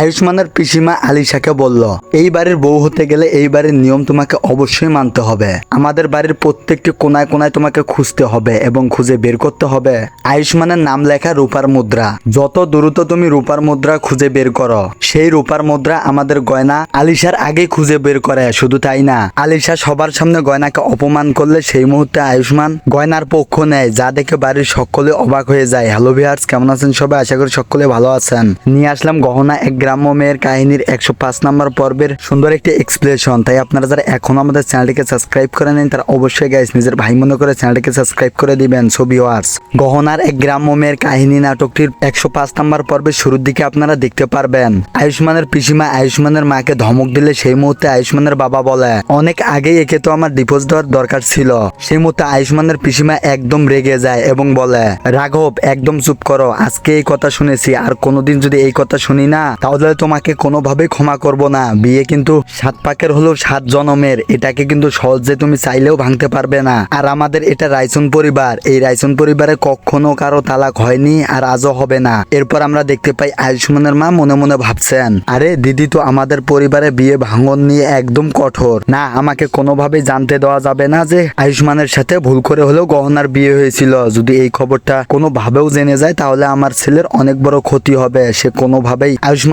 আয়ুষ্মানের পিসিমা আলিশাকে বলল, এই বাড়ির বউ হতে গেলে এই বাড়ির নিয়ম তোমাকে অবশ্যই মানতে হবে। আমাদের বাড়ির প্রত্যেকটি কোনায় কোনায় তোমাকে খুঁজতে হবে এবং খুঁজে বের করতে হবে। আয়ুষ্মানের নাম লেখা রূপার মুদ্রা। যত দ্রুত তুমি রূপার মুদ্রা খুঁজে বের করো, সেই রূপার মুদ্রা আমাদের গয়না আলিশার আগে খুঁজে বের করে, শুধু তাই না। আলিশা সবার সামনে গয়নাকে অপমান করলে সেই মুহূর্তে আয়ুষ্মান গয়নার পক্ষ নেয়, যা দেখে বাড়ির সকলে অবাক হয়ে যায়। হ্যালো ভিয়ার্স কেমন আছেন সবাই? আশা করি সকলে ভালো আছেন। নিয়ে আসলাম গহনা এক গ্রাম্য মেয়ের কাহিনীর একশো পাঁচ নম্বর পর্বের সুন্দর একটি এক্সপ্লেশন তাই আপনারা যারা এখনও আমাদের চ্যানেলটিকে সাবস্ক্রাইব করে নেন তারা অবশ্যই গাইস নিজের ভাই মনে করে চ্যানেলটিকে সাবস্ক্রাইব করে দিবেন। ছবি ওয়ার্স গহনার এক গ্রাম্য মেয়ের কাহিনী নাটকটির একশো পাঁচ নম্বর পর্বের শুরুর দিকে আপনারা দেখতে পারবেন। আয়ুষ্মানের পিসিমা আয়ুষ্মানের মাকে ধমক দিলে সেই মুহূর্তে আয়ুষ্মানের বাবা বলে, অনেক আগেই একে তো আমার ডিভোর্স দেওয়ার দরকার ছিল। সেই মুহূর্তে আয়ুষ্মানের পিসিমা একদম রেগে যায় এবং বলে, রাঘব, একদম চুপ করো, আজকে এই কথা শুনেছি, আর কোনোদিন যদি এই কথা শুনি না তাহলে তোমাকে কোনোভাবেই ক্ষমা করব না। বিয়ে কিন্তু সাত পাকের হলেও সাত জনমের। এটাকে কিন্তু সহজে তুমি চাইলেও ভাঙতে পারবে না। আর আমাদের এটা রাইসন পরিবার। এই রাইসন পরিবারে কখনো কারও তালাক হয়নি আর আজও হবে না। এরপর আমরা দেখতে পাই আয়ুষ্মানের মা মনে মনে ভাবছেন, আরে দিদি তো আমাদের পরিবারে বিয়ে ভাঙন নিয়ে একদম কঠোর। না, আমাকে কোনোভাবেই জানতে দেওয়া যাবে না যে আয়ুষ্মানের সাথে ভুল করে হলেও গহনার বিয়ে হয়েছিল। যদি এই খবরটা কোনোভাবেও জেনে যায় তাহলে আমার ছেলের অনেক বড় ক্ষতি হবে। সে কোনোভাবেই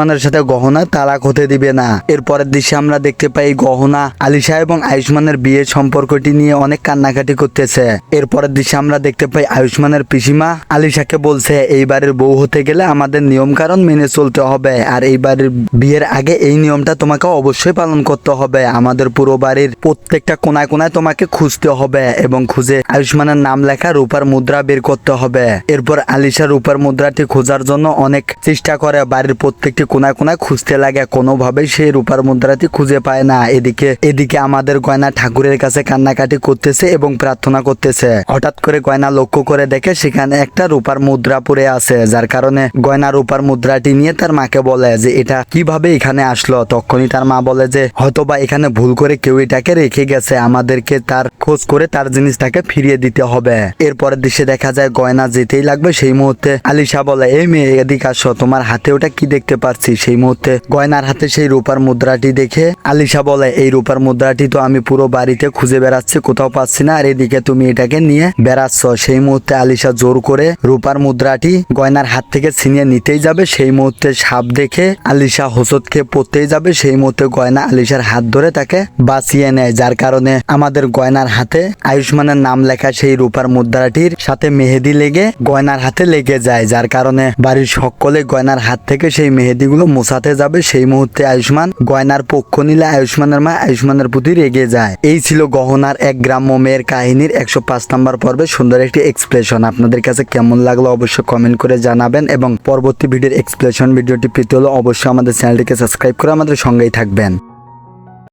আয়ুষ্মানের সাথে গহনা তালাক হতে দিবে না। এরপরের দৃশ্যে আমরা দেখতে পাই গহনা আলিশা এবং আয়ুষ্মানের বিয়ের সম্পর্কটি নিয়ে অনেক কান্নাকাটি করতেছে। এরপরের দৃশ্যে আমরা দেখতে পাই আয়ুষ্মানের পিসিমা আলিশাকে বলছে, এইবারের বউ হতে গেলে আমাদের নিয়ম কারণ মেনে চলতে হবে আর এইবারের বিয়ের আগে এই নিয়মটা তোমাকে অবশ্যই পালন করতে হবে। আমাদের পুরো বাড়ির প্রত্যেকটা কোনায় কোনায় তোমাকে খুঁজতে হবে এবং খুঁজে আয়ুষ্মানের নাম লেখা রূপার মুদ্রা বের করতে হবে। এরপর আলিশা রূপার মুদ্রাটি খোঁজার জন্য অনেক চেষ্টা করে, বাড়ির প্রত্যেকটি কোনায় কোনায় খুঁজতে লাগে। কোনোভাবেই সেই রূপার মুদ্রাটি খুঁজে পায় না। এদিকে এদিকে আমাদের গয়না ঠাকুরের কাছে কান্নাকাটি করতেছে এবং প্রার্থনা করতেছে। হঠাৎ করে গয়না লক্ষ্য করে দেখে সেখানে একটা রূপার মুদ্রা পড়ে আছে, যার কারণে গয়না রূপার মুদ্রাটি নিয়ে তার মাকে বলে যে, এটা কীভাবে এখানে আসলো? তখনই তার মা বলে যে, হয়তোবা এখানে ভুল করে কেউ এটাকে রেখে গেছে। আমাদেরকে তার খোঁজ করে তার জিনিসটাকে ফিরিয়ে দিতে হবে। এরপরের দৃশ্যে দেখা যায় গয়না যেতেই লাগবে। সেই মুহূর্তে আলিশা বলে, এই মেয়ে, এদিকে আসো। তোমার হাতে ওটা কি দেখতে পাচ্ছি? সেই মুহূর্তে গয়নার হাতে সেই রূপার মুদ্রাটি দেখে আলিশা বলে, এই রূপার মুদ্রাটি তো আমি পুরো বাড়িতে খুঁজে বেড়াচ্ছি, কোথাও পাচ্ছি না। আর এদিকে তুমি এটাকে নিয়ে বেড়াচ্ছ। সেই মুহূর্তে আলিশা জোর করে রূপার মুদ্রাটি গয়নার হাত থেকে ছিনিয়ে নিতেই যাবে। সেই মুহূর্তে সাপ দেখে আলিশা হোসত খেয়ে পড়তেই যাবে। সেই মুহূর্তে গয়না আলিশার হাত ধরে তাকে বাঁচিয়ে নেয়, যার কারণে আমাদের গয়নার হাতে আয়ুষ্মানের নাম লেখা সেই রূপার মুদ্রাটির সাথে মেহেদি লেগে গয়নার হাতে লেগে যায়। যার কারণে বাড়ির সকলে গয়নার হাত থেকে সেই মেহেদিগুলো মোছাতে যাবে, সেই মুহূর্তে আয়ুষ্মান গয়নার পক্ষ নিলে আয়ুষ্মানের মা আয়ুষ্মানের প্রতি রেগে যায়। এই ছিল গহনার এক গ্রাম্য মেয়ের কাহিনীর একশো পাঁচ নম্বর পর্বে সুন্দর একটি এক্সপ্রেশন আপনাদের কাছে কেমন লাগল অবশ্যই কমেন্ট করে জানাবেন এবং পরবর্তী ভিডিওর এক্সপ্রেশন ভিডিওটি পেতে হলে অবশ্যই আমাদের চ্যানেলটিকে সাবস্ক্রাইব করে আমাদের সঙ্গেই থাকবেন।